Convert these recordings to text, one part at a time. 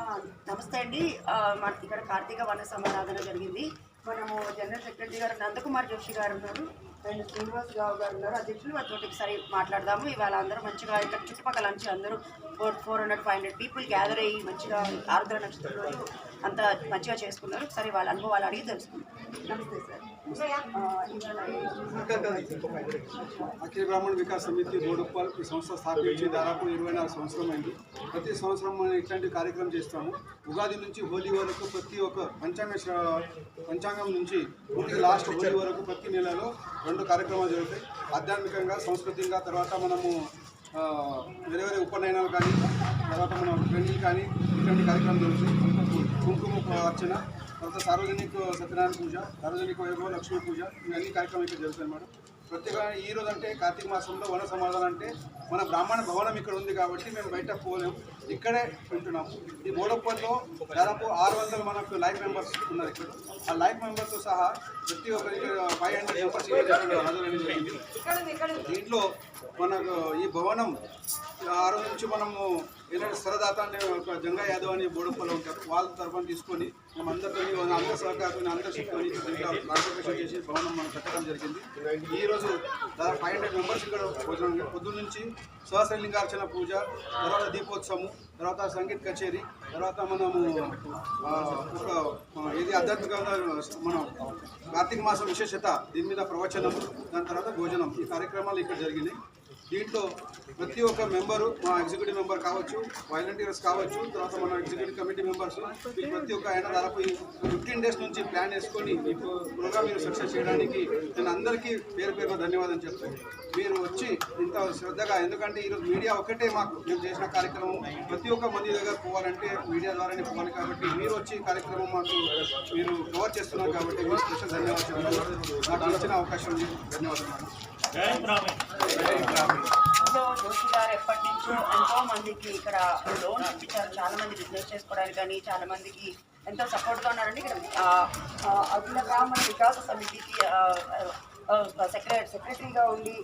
నమస్తే అండి. ఆ, మన ఇక్కడ కార్తీక వన సమారాధన జరిగింది. మనము జనరల్ సెక్రటరీ గారు నందకుమార్ జోషి గారు ఉన్నారు. అండ్ శ్రీనివాస్ గారు గారు ఉన్నారు. అధ్యక్షులు వారితో ఒకసారి మాట్లాడదాము. ఇవాళ అందరూ మంచిగా ఇక్కడ చుట్టుపక్కల నుంచి అందరూ four four hundred five hundred people gather అయ్యి మంచిగా ఆరుద్ర నక్షత్రం రోజు అంతా మంచిగా చేసుకున్నారు. ఒకసారి వాళ్ళ అనుభవాలు అడిగి తెలుసుకుందాం. నమస్తే సార్. అఖిల బ్రాహ్మణ వికాస్ సమితి బోడుప్పల్ ఈ సంస్థ స్థాపించి దాదాపు ఇరవై నాలుగు సంవత్సరం అయింది. ప్రతి సంవత్సరం మనం ఇట్లాంటి కార్యక్రమం చేస్తాము. ఉగాది నుంచి హోలీ వరకు ప్రతి ఒక్క పంచాంగ పంచాంగం నుంచి లాస్ట్ హోలీ వరకు ప్రతి నెలలో రెండు కార్యక్రమాలు జరుగుతాయి ఆధ్యాత్మికంగా సాంస్కృతికంగా తర్వాత మనము వేరే వేరే ఉపనయనాలు కానీ తర్వాత మనం పెళ్ళి కానీ ఇటువంటి కార్యక్రమం జరుగుతాయి. కుంకుమ అర్చన తర్వాత సార్వజనిక సత్యనారాయణ పూజ సార్వజనిక వైభవ లక్ష్మీ పూజ ఇవన్నీ కార్యక్రమం ఇక్కడ జరుగుతాయి మేడం ప్రత్యేకంగా ఈ రోజు అంటే కార్తీక మాసంలో వన సమాధానం అంటే మన బ్రాహ్మణ భవనం ఇక్కడ ఉంది కాబట్టి మేము బయట పోలేము. ఇక్కడే వింటున్నాము ఈ బోడప్పల్లో దాదాపు ఆరు వందల మనకు లైఫ్ మెంబర్స్ ఉన్నారు ఇక్కడ. ఆ లైఫ్ మెంబర్స్తో సహా ప్రతి ఒక్కరికి ఫైవ్ హండ్రెడ్ మెంబర్స్ హాజరని జరిగింది దీంట్లో మనకు ఈ భవనం ఆ రోజు నుంచి మనము ఏంటంటే సరదాత అంటే ఒక జంగా యాదవ్ అని బోడప్పలో ఉంటారు. వాళ్ళ తరఫున తీసుకొని మేము అందరితో అందరి సహకారం అందరి శక్తిని కాన్సన్ట్రేషన్ చేసి భవనం మనం కట్టడం జరిగింది. ఈరోజు దాదాపు ఫైవ్ హండ్రెడ్ మెంబర్స్ ఇక్కడ భోజనం పొద్దున్న నుంచి సహస్రలింగార్చన పూజ తర్వాత దీపోత్సవం తర్వాత సంగీత్ కచేరీ తర్వాత మనము ఒక ఇది ఆధ్యాత్మికంగా మనం కార్తీక మాసం విశేషత దీని మీద ప్రవచనం దాని తర్వాత భోజనం ఈ కార్యక్రమాలు ఇక్కడ జరిగినాయి. దీంట్లో ప్రతి ఒక్క మెంబరు మా ఎగ్జిక్యూటివ్ మెంబర్ కావచ్చు వాలంటీర్స్ కావచ్చు తర్వాత మన ఎగ్జిక్యూటివ్ కమిటీ మెంబర్స్ ప్రతి ఒక్క ఆయన దాదాపు ఫిఫ్టీన్ డేస్ నుంచి ప్లాన్ వేసుకొని ఈ ప్రోగ్రామ్ మీరు సక్సెస్ చేయడానికి నేను అందరికీ పేరు పేరు ధన్యవాదాలు చెప్తాను. మీరు వచ్చి ఇంత శ్రద్ధగా ఎందుకంటే ఈరోజు మీడియా ఒకటే మాకు మేము చేసిన కార్యక్రమం. ప్రతి ఒక్క మంది దగ్గర పోవాలంటే మీడియా ద్వారానే పోవాలి కాబట్టి మీరు వచ్చి కార్యక్రమం మాకు మీరు కవర్ చేస్తున్నారు కాబట్టి మీకు స్పెషల్ ధన్యవాదాలు నాకు ఇచ్చిన అవకాశం ఉంది. ధన్యవాదాలు. సో జోషి గారు ఎప్పటి నుంచో ఎంతో మందికి ఇక్కడ లోన్ ఇప్పించారు. చాలా మంది బిజినెస్ చేసుకోవడానికి కానీ చాలా మందికి ఎంతో సపోర్ట్గా ఉన్నారండి. ఇక్కడ ఆ, అఖిల బ్రాహ్మణ వికాస సమితికి సెక్రటరీ సెక్రటరీగా ఉండి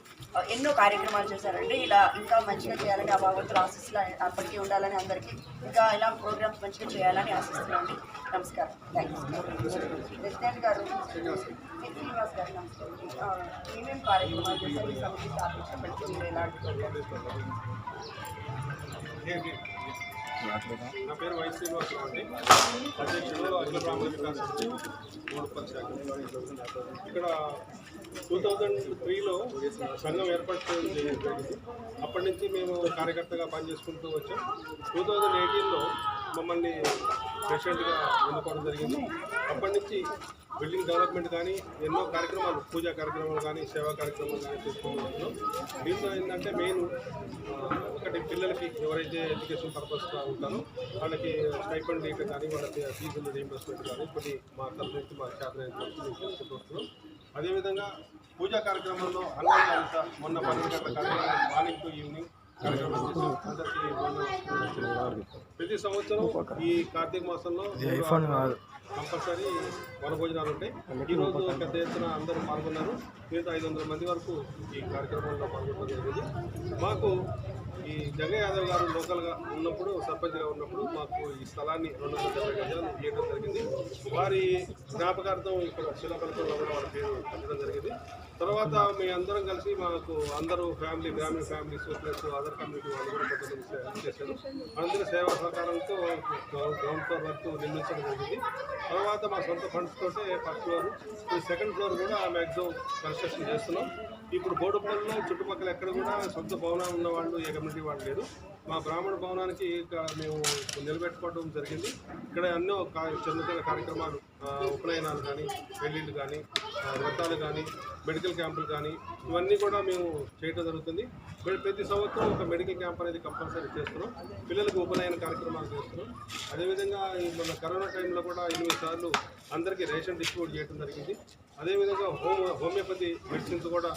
ఎన్నో కార్యక్రమాలు చేశారండి. ఇలా ఇంకా మంచిగా చేయాలని ఆ భగవంతుడు ఆశిస్తులు అప్పటికీ ఉండాలని అందరికీ ఇంకా ఇలా ప్రోగ్రామ్స్ మంచిగా చేయాలని ఆశిస్తున్నాండి నమస్కారం. థ్యాంక్ యూ ప్రెసిడెంట్ గారు శ్రీనివాస్ గారు నమస్తే. ఆ, ఏమేమి కార్యక్రమాలు చేశారు? ఈ సమితి స్థాపించినప్పటికీ మీరు ఎలాంటి నా పేరు వై శ్రీనివాసరావు అండి. అధ్యక్షుడు అఖిల బ్రాహ్మణ వికాస్ ఇక్కడ టూ థౌజండ్ త్రీలో సంఘం ఏర్పాటు చేయడం జరిగింది. అప్పటి నుంచి మేము కార్యకర్తగా పనిచేసుకుంటూ వచ్చాం. టూ థౌజండ్ ఎయిటీన్లో మమ్మల్ని ప్రెసిడెంట్గా ఎన్నుకోవడం జరిగింది. అప్పటి నుంచి బిల్డింగ్ డెవలప్మెంట్ కానీ ఎన్నో కార్యక్రమాలు పూజా కార్యక్రమాలు కానీ సేవా కార్యక్రమాలు కానీ చేసుకుంటూ దీంతో ఏంటంటే మెయిన్ ఒకటి పిల్లలకి ఎవరైతే ఎడ్యుకేషన్ పర్పస్గా ఉంటారో వాళ్ళకి స్టైపెండ్ రేట్ కానీ వాళ్ళకి ఫీజులు రీయింబర్స్మెంట్ కానీ కొన్ని మా తరఫు నుంచి మా శాతం అదేవిధంగా పూజా కార్యక్రమంలో అన్నం మొన్న పన్నెండు గంటల కార్యక్రమం మార్నింగ్ టు ఈవినింగ్ కార్యక్రమం అందరికీ ప్రతి సంవత్సరం ఈ కార్తీక మాసంలో కంపల్సరీ వనభోజనాలు ఉంటాయి. ఈ రోజు పెద్ద ఎత్తున అందరూ పాల్గొన్నారు. మిగతా ఐదు వందల మంది వరకు ఈ కార్యక్రమంలో పాల్గొనడం జరిగింది. మాకు ఈ జగన్ యాదవ్ గారు లోకల్గా ఉన్నప్పుడు సర్పంచ్గా ఉన్నప్పుడు మాకు ఈ స్థలాన్ని రెండు వందల డెబ్బై గజాలు ఇవ్వడం జరిగింది. వారి జ్ఞాపకార్థం ఇక్కడ శిలాఫలకంలో కూడా వాళ్ళ పేరు పెట్టడం జరిగింది. తర్వాత మీ అందరం కలిసి మాకు అందరూ ఫ్యామిలీ గ్రామీణ ఫ్యామిలీస్ ప్లస్ అదర్ కమ్యూనిటీ వాళ్ళు కూడా కొంతమంది చేశారు. అందరి సేవా సహకారంతో గ్రౌండ్ ఫ్లోర్ వరకు నిర్మించడం జరిగింది. తర్వాత మా సొంత ఫండ్స్ తోటే ఫస్ట్ ఫ్లోర్ ఈ సెకండ్ ఫ్లోర్ కూడా మ్యాక్సిమం కన్స్ట్రక్షన్ చేస్తున్నాం. ఇప్పుడు బోడుపల్లిలో చుట్టుపక్కల ఎక్కడ కూడా సొంత భవనాలు ఉన్న వాళ్ళు ఏ కమ్యూనిటీ వాళ్ళు లేరు. మా బ్రాహ్మణ భవనానికి మేము నిలబెట్టుకోవడం జరిగింది. ఇక్కడ ఎన్నో కా- చిన్న చిన్న కార్యక్రమాలు ఉపనయనాలు కానీ పెళ్ళిళ్ళు కానీ వ్రతాలు కానీ మెడికల్ క్యాంపులు కానీ ఇవన్నీ కూడా మేము చేయడం జరుగుతుంది. ప్రతి సంవత్సరం ఒక మెడికల్ క్యాంప్ అనేది కంపల్సరీ చేస్తున్నాం. పిల్లలకు ఉపనయన కార్యక్రమాలు చేస్తున్నాం. అదేవిధంగా మన కరోనా టైంలో కూడా ఎనిమిది సార్లు అందరికీ రేషన్ డిస్ట్రిబ్యూట్ చేయడం జరిగింది. అదేవిధంగా హోమ్ హోమియోపతి మెడిసిన్స్ కూడా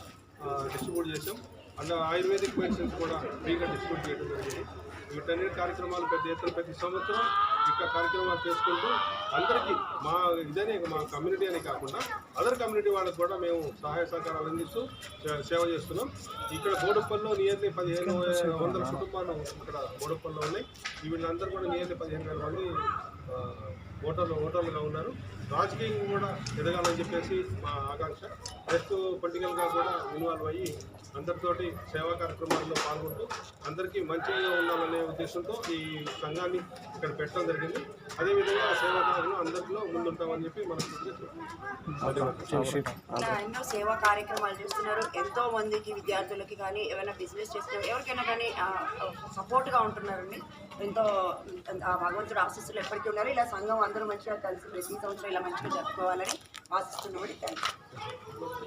డిస్ట్రిబ్యూట్ చేసాం అండ్ ఆయుర్వేదిక్ మెడిసిన్స్ కూడా ఫ్రీగా డిస్ట్రిబ్యూట్ చేయడం జరిగింది. వీటన్నిటి కార్యక్రమాలు పెద్ద ఎత్తున ప్రతి సంవత్సరం ఇక్కడ కార్యక్రమాలు చేసుకుంటూ అందరికీ మా ఇదనే మా కమ్యూనిటీ అనే కాకుండా అదర్ కమ్యూనిటీ వాళ్ళకి కూడా మేము సహాయ సహకారాలు అందిస్తూ సే- సేవ చేస్తున్నాం. ఇక్కడ బోడుప్పల్లో నియర్లీ పదిహేను వందల కుటుంబాలు ఇక్కడ బోడుప్పల్లో ఉన్నాయి. వీళ్ళందరూ కూడా నియర్లీ పదిహేను వేల మంది ఓటర్లు ఓటర్లుగా ఉన్నారు. రాజకీయంగా కూడా ఎదగాలని చెప్పేసి మా ఆకాంక్ష. నెక్స్ట్ పొలిటికల్గా కూడా ఇన్వాల్వ్ అయ్యి అందరితోటి సేవా కార్యక్రమాల్లో పాల్గొంటూ అందరికీ మంచిగా ఉండాలనే ఉద్దేశంతో ఈ సంఘాన్ని ఇక్కడ పెట్టడం జరిగింది. అదేవిధంగా సేవా కార్యక్రమం అందరిలో ముందుంటామని చెప్పి మనం ఎన్నో సేవా కార్యక్రమాలు చేస్తున్నారు. ఎంతో మందికి విద్యార్థులకి కానీ ఏమైనా బిజినెస్ చేస్తున్నారు ఎవరికైనా కానీ సపోర్ట్గా ఉంటున్నారండి. ఎంతో ఆ భగవంతుడు ఆశిస్తులు ఎప్పటికీ ఉన్నారు ఇలా సంఘం అందరూ మంచిగా కలిసి ప్రతి సంవత్సరం ఇలా మంచిగా జరుపుకోవాలని ఆశిస్తున్నామని థ్యాంక్ యూ